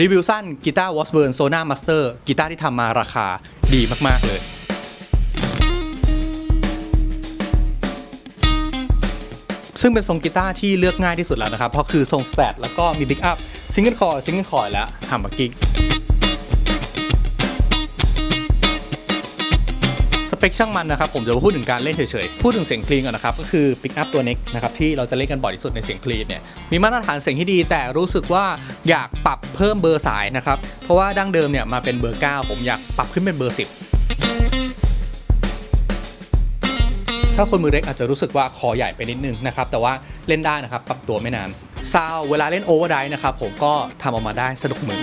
รีวิวสั้นกีตาร์วอสเบิร์นโซนามาสเตอร์กีตาร์ที่ทำมาราคาดีมาก ๆ เลยซึ่งเป็นทรงกีตาร์ที่เลือกง่ายที่สุดแล้วนะครับ เพราะคือทรงสแตทแล้วก็มีบิ๊กอัพซิงเกิลคอร์ซิงเกิลคอร์และฮัมบักกิก สเปคช่างมันนะครับผมจะมาพูดถึงการเล่นเฉยๆ พูดถึงเสียงคลีนก่อนนะครับก็คือปิกอัพตัวเน็กนะครับที่เราจะเล่นกันบ่อยที่สุดในเสียงคลีนเนี่ยมีมาตรฐานเสียงที่ดี แต่รู้สึกว่าอยากปรับเพิ่มเบอร์สายนะครับเพราะว่าดั้งเดิมเนี่ยมาเป็นเบอร์ 9 ผมอยากปรับขึ้นเป็นเบอร์ 10ถ้าคนมือเล็กอาจจะรู้สึกว่าคอใหญ่ไปนิดนึงนะครับ แต่ว่าเล่นได้นะครับ ปรับตัวไม่นานซาวเวลาเล่นโอเวอร์ไดนะครับผมก็ทำออกมาได้สนุกมือ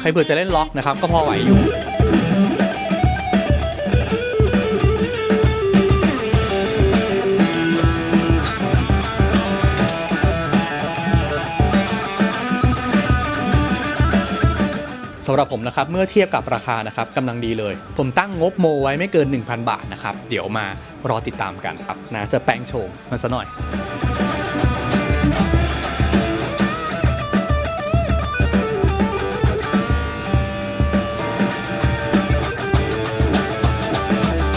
ใครเผื่อจะเล่นล็อกนะครับ ก็พอไหวอยู่สำหรับผมนะครับเมื่อเทียบกับราคานะครับกำลังดีเลย ผมตั้งงบโมไว้ไม่เกิน 1,000 บาทนะครับ เดี๋ยวมารอติดตามกันครับนะจะแปลงโฉมมันซะหน่อย